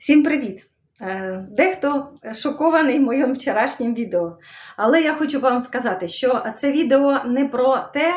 Всім привіт! Е, Дехто шокований моїм вчорашнім відео. Але я хочу вам сказати, що це відео не про те,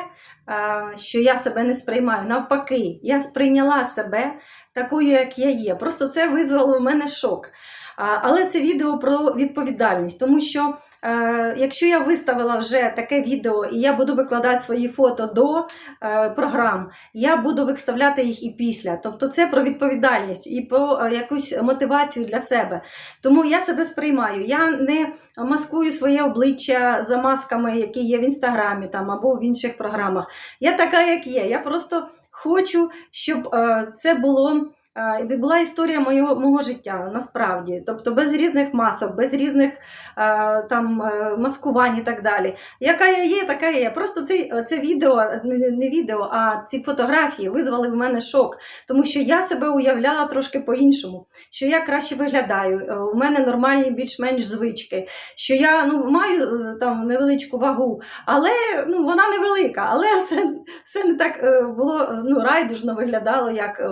е, що я себе не сприймаю. Навпаки, я сприйняла себе такою, як я є. Просто це визвало в мене шок. Але це відео про відповідальність, тому що е, якщо я виставила вже таке відео і я буду викладати свої фото до е, програм, я буду виставляти їх і після. Тобто це про відповідальність і про е, якусь мотивацію для себе. Тому я себе сприймаю. Я не маскую своє обличчя за масками, які є в інстаграмі там або в інших програмах. Я така, як є. Я просто хочу, щоб це було. Е, Була історія моєго, мого життя насправді, тобто без різних масок, без різних е, там е, маскувань і так далі. Яка я є, така я є. Просто це, це відео, не, відео, а ці фотографії визвали в мене шок, тому що я себе уявляла трошки по-іншому, що я краще виглядаю, у мене нормальні більш-менш звички, що я ну, маю там невеличку вагу, але ну, вона невелика, але все, все не так було ну, райдужно виглядало, як, е,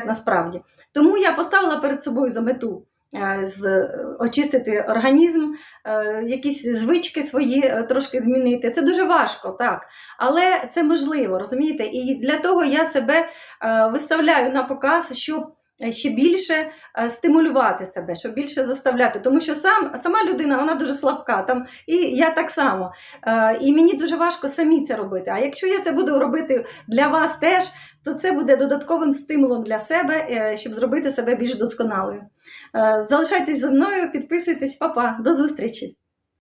як насправді. Тому я поставила перед собою за мету. е, З очистити організм, е, якісь звички свої е, трошки змінити. Це дуже важко, так. Але це можливо, розумієте? І для того я себе е, виставляю на показ, щоб е, ще більше е, стимулювати себе, щоб більше заставляти. Тому що сам, сама людина вона дуже слабка, там, і я так само. Е, І мені дуже важко самі це робити. А якщо я це буду робити для вас теж, то це буде додатковим стимулом для себе, е, щоб зробити себе більш досконалою. Е, Залишайтесь зі мною, підписуйтесь, Па-па, до зустрічі!